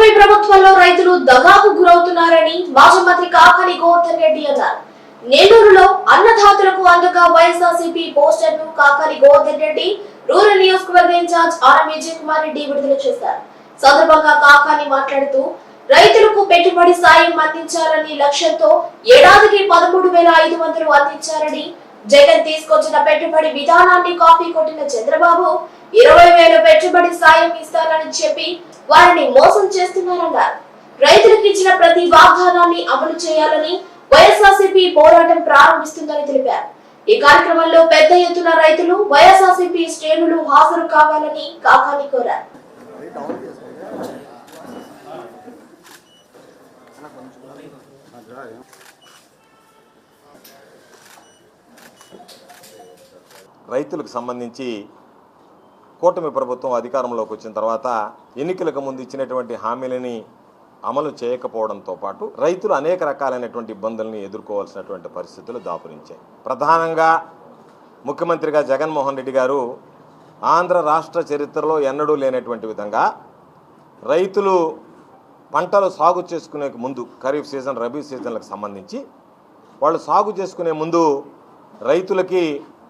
కూటమి ప్రభుత్వంలో రైతులు దగాకు గురవుతున్నారని మాజీ మంత్రి కాకాని గోవర్ధన్ రెడ్డి అన్నారు. నెల్లూరులో అన్నదాతలకు అందగా వైఎస్ఆర్సీపీ పోస్టర్ను కాకాని గోవర్ధన్ రెడ్డి రూరల్ నియోజకవర్గ ఇన్ఛార్జ్ ఆర్ఎం విజయ్ కుమార్ రెడ్డి విడుదల చేశారు. సందర్భంగా కాకాని మాట్లాడుతూ రైతులకు పెట్టుబడి సాయం అందించాలని లక్ష్యంతో ఏడాదికి పదమూడు వేల ఐదు వందలు అందించారని జగన్ తీసుకొచ్చిన పెట్టుబడి విధానాన్ని కాపీ కొట్టిన చంద్రబాబు ఇరవై వేల పెట్టుబడి సాయం ఇస్తానని చెప్పి వారిని మోసం చేస్తున్నారన్నారు రైతులకు ఇచ్చిన ప్రతి వాగ్దానాన్ని అమలు చేయాలని వైఎస్ఆర్సీపీ పోరాటం ప్రారంభిస్తుందని తెలిపారు. ఈ కార్యక్రమంలో పెద్ద ఎత్తున రైతులు వైఎస్ఆర్సీపీ శ్రేణులు హాజరు కావాలని కాకాని కోరారు. రైతులకు సంబంధించి కూటమి ప్రభుత్వం అధికారంలోకి వచ్చిన తర్వాత ఎన్నికలకు ముందు ఇచ్చినటువంటి హామీలని అమలు చేయకపోవడంతో పాటు రైతులు అనేక రకాలైనటువంటి ఇబ్బందుల్ని ఎదుర్కోవాల్సినటువంటి పరిస్థితులు దాపురించాయి. ప్రధానంగా ముఖ్యమంత్రిగా జగన్మోహన్ రెడ్డి గారు ఆంధ్ర రాష్ట్ర చరిత్రలో ఎన్నడూ లేనటువంటి విధంగా రైతులు పంటలు సాగు చేసుకునే ముందు ఖరీఫ్ సీజన్ రబీ సీజన్లకు సంబంధించి వాళ్ళు సాగు చేసుకునే ముందు రైతులకి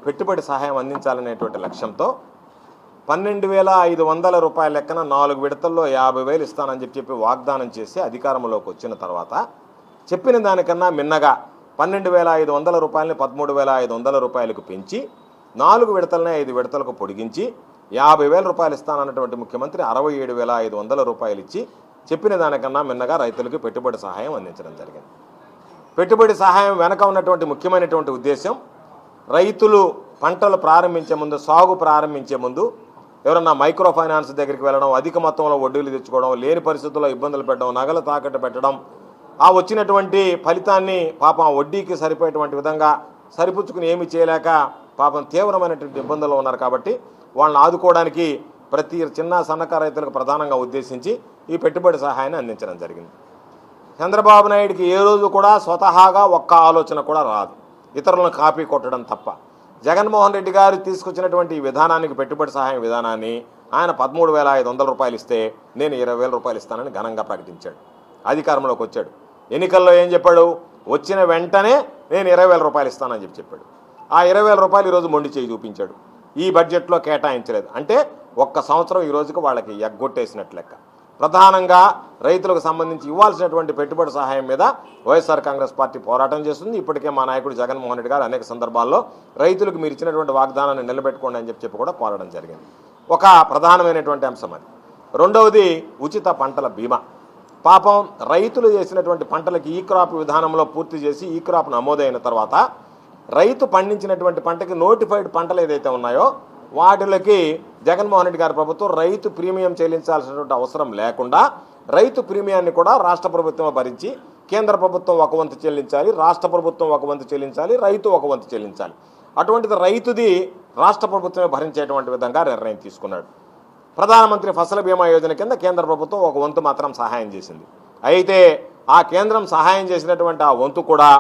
పెట్టుబడి సహాయం అందించాలనేటువంటి లక్ష్యంతో పన్నెండు వేల ఐదు వందల రూపాయల లెక్కన నాలుగు విడతల్లో యాభై వేలు ఇస్తానని చెప్పి చెప్పి వాగ్దానం చేసి అధికారంలోకి వచ్చిన తర్వాత చెప్పిన దానికన్నా మిన్నగా పన్నెండు వేల ఐదు వందల రూపాయలని పదమూడు వేల ఐదు వందల రూపాయలకు పెంచి నాలుగు విడతలనే ఐదు విడతలకు పొడిగించి యాభై వేల రూపాయలు ఇస్తానన్నటువంటి ముఖ్యమంత్రి అరవై ఏడు వేల ఐదు వందల రూపాయలు ఇచ్చి చెప్పిన దానికన్నా మిన్నగా రైతులకు పెట్టుబడి సహాయం అందించడం జరిగింది. పెట్టుబడి సహాయం వెనక ఉన్నటువంటి ముఖ్యమైనటువంటి ఉద్దేశం రైతులు పంటలు ప్రారంభించే ముందు సాగు ప్రారంభించే ముందు ఎవరన్నా మైక్రో ఫైనాన్స్ దగ్గరికి వెళ్ళడం అధిక మొత్తంలో వడ్డీలు తెచ్చుకోవడం లేని పరిస్థితుల్లో ఇబ్బందులు పెట్టడం నగలు తాకట్టు పెట్టడం ఆ వచ్చినటువంటి ఫలితాన్ని పాపం వడ్డీకి సరిపోయేటువంటి విధంగా సరిపుచ్చుకుని ఏమి చేయలేక పాపం తీవ్రమైనటువంటి ఇబ్బందులు ఉన్నారు కాబట్టి వాళ్ళని ఆదుకోవడానికి ప్రతి చిన్న సన్నకారు రైతులకు ప్రధానంగా ఉద్దేశించి ఈ పెట్టుబడి సహాయాన్ని అందించడం జరిగింది. చంద్రబాబు నాయుడికి ఏ రోజు కూడా స్వతహాగా ఒక్క ఆలోచన కూడా రాదు. ఇతరులను కాపీ కొట్టడం తప్ప. జగన్మోహన్ రెడ్డి గారు తీసుకొచ్చినటువంటి ఈ విధానానికి పెట్టుబడి సహాయం విధానాన్ని ఆయన పదమూడు వేల ఐదు వందల రూపాయలు ఇస్తే నేను ఇరవై వేల రూపాయలు ఇస్తానని ఘనంగా ప్రకటించాడు. అధికారంలోకి వచ్చాడు. ఎన్నికల్లో ఏం చెప్పాడు? వచ్చిన వెంటనే నేను ఇరవై వేల రూపాయలు ఇస్తానని చెప్పి చెప్పాడు. ఆ ఇరవై వేల రూపాయలు ఈరోజు మొండి చేయి చూపించాడు. ఈ బడ్జెట్లో కేటాయించలేదు. అంటే ఒక్క సంవత్సరం ఈ రోజుకి వాళ్ళకి ఎగ్గొట్టేసినట్లు లెక్క. ప్రధానంగా రైతులకు సంబంధించి ఇవ్వాల్సినటువంటి పెట్టుబడి సహాయం మీద వైఎస్ఆర్ కాంగ్రెస్ పార్టీ పోరాటం చేస్తుంది. ఇప్పటికే మా నాయకుడు జగన్మోహన్ రెడ్డి గారు అనేక సందర్భాల్లో రైతులకు మీరు ఇచ్చినటువంటి వాగ్దానాన్ని నిలబెట్టుకోండి అని చెప్పి చెప్పి కూడా పోరాటం జరిగింది. ఒక ప్రధానమైనటువంటి అంశం అది. రెండవది ఉచిత పంటల బీమా. పాపం రైతులు చేసినటువంటి పంటలకి ఈ క్రాప్ విధానంలో పూర్తి చేసి ఈ క్రాప్ నమోదైన తర్వాత రైతు పండించినటువంటి పంటకి నోటిఫైడ్ పంటలు ఏదైతే ఉన్నాయో వాటిలకి జగన్మోహన్ రెడ్డి గారి ప్రభుత్వం రైతు ప్రీమియం చెల్లించాల్సినటువంటి అవసరం లేకుండా రైతు ప్రీమియాన్ని కూడా రాష్ట్ర ప్రభుత్వం భరించి కేంద్ర ప్రభుత్వం ఒక వంతు చెల్లించాలి రాష్ట్ర ప్రభుత్వం ఒక వంతు చెల్లించాలి రైతు ఒక వంతు చెల్లించాలి. అటువంటిది రైతుది రాష్ట్ర ప్రభుత్వమే భరించేటువంటి విధంగా నిర్ణయం తీసుకున్నాడు. ప్రధానమంత్రి ఫసల్ బీమా యోజన కింద కేంద్ర ప్రభుత్వం ఒక వంతు మాత్రం సహాయం చేసింది. అయితే ఆ కేంద్రం సహాయం చేసినటువంటి ఆ వంతు కూడా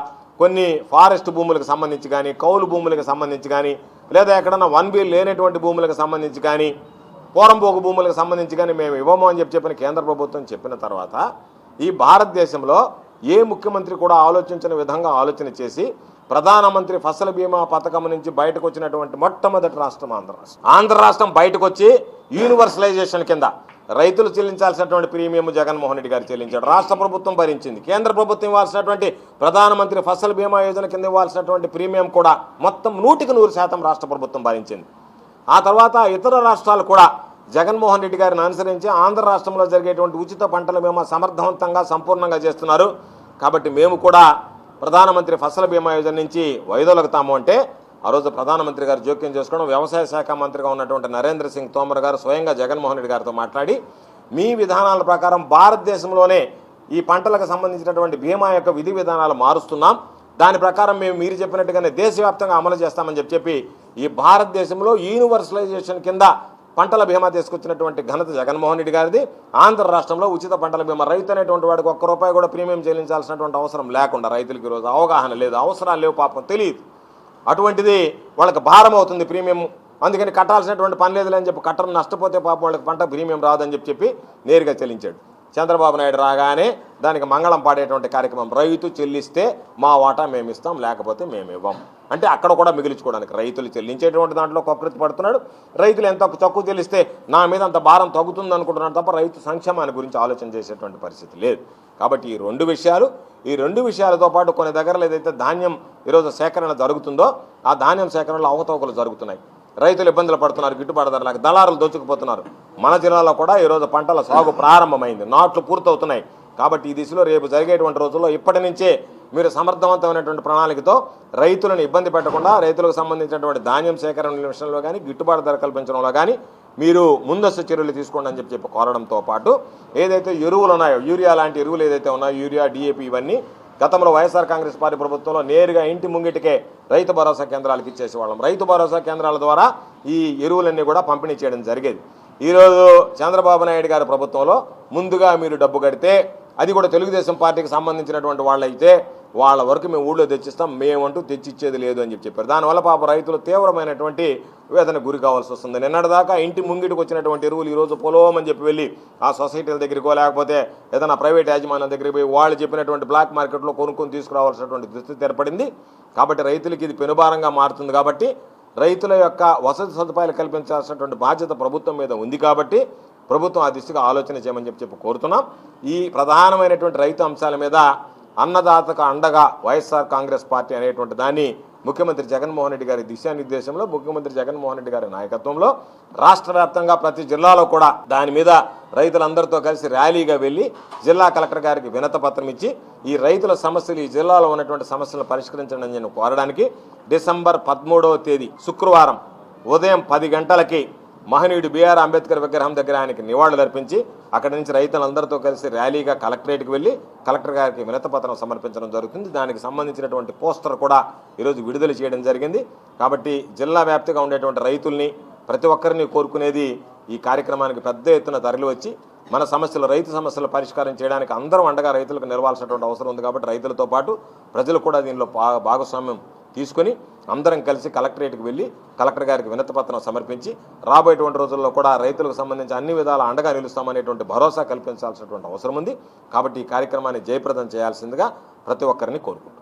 కొన్ని ఫారెస్ట్ భూములకు సంబంధించి కానీ కౌలు భూములకు సంబంధించి కానీ లేదా ఎక్కడన్నా వన్ బిల్ లేనటువంటి భూములకు సంబంధించి కానీ పూరంపోకు భూములకు సంబంధించి కానీ మేము ఇవ్వము అని చెప్పి చెప్పిన కేంద్ర ప్రభుత్వం చెప్పిన తర్వాత ఈ భారతదేశంలో ఏ ముఖ్యమంత్రి కూడా ఆలోచించిన విధంగా ఆలోచన చేసి ప్రధానమంత్రి ఫసల్ బీమా పథకం నుంచి బయటకు వచ్చినటువంటి మొట్టమొదటి రాష్ట్రం ఆంధ్ర రాష్ట్రం. ఆంధ్ర రాష్ట్రం బయటకు వచ్చి యూనివర్సలైజేషన్ కింద రైతులు చెల్లించాల్సినటువంటి ప్రీమియం జగన్మోహన్ రెడ్డి గారు చెల్లించాడు. రాష్ట్ర ప్రభుత్వం భరించింది. కేంద్ర ప్రభుత్వం ఇవ్వాల్సినటువంటి ప్రధానమంత్రి ఫసల్ బీమా యోజన కింద ఇవ్వాల్సినటువంటి ప్రీమియం కూడా మొత్తం నూటికి నూరు శాతం రాష్ట్ర ప్రభుత్వం భరించింది. ఆ తర్వాత ఇతర రాష్ట్రాలు కూడా జగన్మోహన్ రెడ్డి గారిని అనుసరించి ఆంధ్ర రాష్ట్రంలో జరిగేటువంటి ఉచిత పంటల బీమా సమర్థవంతంగా సంపూర్ణంగా చేస్తున్నారు. కాబట్టి మేము కూడా ప్రధానమంత్రి ఫసల్ బీమా యోజన నుంచి వైదొలగుతాము అంటే ఆ రోజు ప్రధానమంత్రి గారు జోక్యం చేసుకోవడం వ్యవసాయ శాఖ మంత్రిగా ఉన్నటువంటి నరేంద్ర సింగ్ తోమర్ గారు స్వయంగా జగన్మోహన్ రెడ్డి గారితో మాట్లాడి మీ విధానాల ప్రకారం భారతదేశంలోనే ఈ పంటలకు సంబంధించినటువంటి బీమా యొక్క విధి విధానాలు మారుస్తున్నాం. దాని ప్రకారం మేము మీరు చెప్పినట్టుగానే దేశవ్యాప్తంగా అమలు చేస్తామని చెప్పి చెప్పి ఈ భారతదేశంలో యూనివర్సలైజేషన్ కింద పంటల బీమా తీసుకొచ్చినటువంటి ఘనత జగన్మోహన్ రెడ్డి గారిది. ఆంధ్ర రాష్ట్రంలో ఉచిత పంటల బీమా రైతు అనేటువంటి వాడికి ఒక్క రూపాయి కూడా ప్రీమియం చెల్లించాల్సినటువంటి అవసరం లేకుండా రైతులకి ఈరోజు అవగాహన లేదు అవసరాలు లేవు పాపం తెలియదు. అటువంటిది వాళ్ళకి భారం అవుతుంది ప్రీమియం. అందుకని కట్టాల్సినటువంటి పని లేదులే అని చెప్పి కట్టడం నష్టపోతే పాపం వాళ్ళకి పంట ప్రీమియం రాదని చెప్పి చెప్పి నేరుగా చెల్లించాడు. చంద్రబాబు నాయుడు రాగానే దానికి మంగళం పాడేటువంటి కార్యక్రమం రైతు చెల్లిస్తే మా వాటా మేము ఇస్తాం లేకపోతే మేము ఇవ్వం. అంటే అక్కడ కూడా మిగిలించుకోవడానికి రైతులు చెల్లించేటువంటి దాంట్లో కొకృతి పడుతున్నాడు. రైతులు ఎంత తక్కువ చెల్లిస్తే నా మీద అంత భారం తగ్గుతుంది అనుకుంటున్నాడు తప్ప రైతు సంక్షేమాన్ని గురించి ఆలోచన చేసేటువంటి పరిస్థితి లేదు. కాబట్టి ఈ రెండు విషయాలు ఈ రెండు విషయాలతో పాటు కొన్ని దగ్గరలో ఏదైతే ధాన్యం ఈరోజు సేకరణ జరుగుతుందో ఆ ధాన్యం సేకరణలో అవకతవకలు జరుగుతున్నాయి. రైతులు ఇబ్బందులు పడుతున్నారు గిట్టుబాటు ధరలకు దళారులు దోచుకుపోతున్నారు మన జిల్లాలో కూడా ఈరోజు పంటల సాగు ప్రారంభమైంది. నాట్లు పూర్తవుతున్నాయి. కాబట్టి ఈ దిశలో రేపు జరిగేటువంటి రోజుల్లో ఇప్పటి నుంచే మీరు సమర్థవంతమైనటువంటి ప్రణాళికతో రైతులను ఇబ్బంది పెట్టకుండా రైతులకు సంబంధించినటువంటి ధాన్యం సేకరణ విషయంలో కానీ గిట్టుబాటు ధర కల్పించడంలో కానీ మీరు ముందస్తు చర్యలు తీసుకోండి అని చెప్పి చెప్పి కోరడంతో పాటు ఏదైతే ఎరువులు ఉన్నాయో యూరియా లాంటి ఎరువులు ఏదైతే ఉన్నాయో యూరియా డిఏపి ఇవన్నీ గతంలో వైఎస్ఆర్ కాంగ్రెస్ పార్టీ ప్రభుత్వంలో నేరుగా ఇంటి ముంగిటికే రైతు భరోసా కేంద్రాలకు ఇచ్చేసేవాళ్ళం రైతు భరోసా కేంద్రాల ద్వారా ఈ ఎరువులన్నీ కూడా పంపిణీ చేయడం జరిగేది. ఈరోజు చంద్రబాబు నాయుడు గారి ప్రభుత్వంలో ముందుగా మీరు డబ్బు కడితే అది కూడా తెలుగుదేశం పార్టీకి సంబంధించినటువంటి వాళ్ళైతే వాళ్ళ వరకు మేము ఊళ్ళో తెచ్చిస్తాం మేమంటూ తెచ్చిచ్చేది లేదు అని చెప్పి చెప్పారు. దానివల్ల పాప రైతులు తీవ్రమైనటువంటి వేదన గురి కావాల్సి వస్తుంది. నిన్నటిదాకా ఇంటి ముంగిటికి వచ్చినటువంటి ఎరువులు ఈరోజు పొలవమని చెప్పి వెళ్ళి ఆ సొసైటీల దగ్గరికో లేకపోతే ఏదైనా ప్రైవేట్ యాజమాన్యం దగ్గరికి పోయి వాళ్ళు చెప్పినటువంటి బ్లాక్ మార్కెట్లో కొనుక్కొని తీసుకురావాల్సినటువంటి దుస్థితి ఏర్పడింది. కాబట్టి రైతులకి ఇది పెనుభారంగా మారుతుంది కాబట్టి రైతుల యొక్క వసతి సదుపాయాలు కల్పించాల్సినటువంటి బాధ్యత ప్రభుత్వం మీద ఉంది కాబట్టి ప్రభుత్వం ఆ దిశగా ఆలోచన చేయమని చెప్పి చెప్పి కోరుతున్నాం. ఈ ప్రధానమైనటువంటి రైతు అంశాల మీద అన్నదాతకు అండగా వైఎస్ఆర్ కాంగ్రెస్ పార్టీ అనేటువంటి దాన్ని ముఖ్యమంత్రి జగన్మోహన్ రెడ్డి గారి దిశానిర్దేశంలో ముఖ్యమంత్రి జగన్మోహన్ రెడ్డి గారి నాయకత్వంలో రాష్ట్ర వ్యాప్తంగా ప్రతి జిల్లాలో కూడా దాని మీద రైతులందరితో కలిసి ర్యాలీగా వెళ్ళి జిల్లా కలెక్టర్ గారికి వినత పత్రం ఇచ్చి ఈ రైతుల సమస్యలు ఈ జిల్లాలో ఉన్నటువంటి సమస్యలను పరిష్కరించండి అని నేను కోరడానికి డిసెంబర్ పదమూడవ తేదీ శుక్రవారం ఉదయం పది గంటలకి మహనీయుడు బిఆర్ అంబేద్కర్ విగ్రహం దగ్గర ఆయనకి నివాళులు అర్పించి అక్కడి నుంచి రైతులందరితో కలిసి ర్యాలీగా కలెక్టరేట్కి వెళ్ళి కలెక్టర్ గారికి వినతపత్రం సమర్పించడం జరుగుతుంది. దానికి సంబంధించినటువంటి పోస్టర్ కూడా ఈరోజు విడుదల చేయడం జరిగింది. కాబట్టి జిల్లా వ్యాప్తిగా ఉండేటువంటి రైతుల్ని ప్రతి ఒక్కరిని కోరుకునేది ఈ కార్యక్రమానికి పెద్ద ఎత్తున తరలి వచ్చి మన సమస్యలు రైతు సమస్యల పరిష్కారం చేయడానికి అందరం అండగా రైతులకు నిలవాల్సినటువంటి అవసరం ఉంది కాబట్టి రైతులతో పాటు ప్రజలు కూడా దీనిలో భాగస్వామ్యం తీసుకొని అందరం కలిసి కలెక్టరేట్కి వెళ్ళి కలెక్టర్ గారికి వినతిపత్రం సమర్పించి రాబోయేటువంటి రోజుల్లో కూడా రైతులకు సంబంధించి అన్ని విధాల అండగా నిలుస్తామనేటువంటి భరోసా కల్పించాల్సినటువంటి అవసరం ఉంది. కాబట్టి ఈ కార్యక్రమాన్ని జయప్రదం చేయాల్సిందిగా ప్రతి ఒక్కరిని కోరుకుంటున్నాను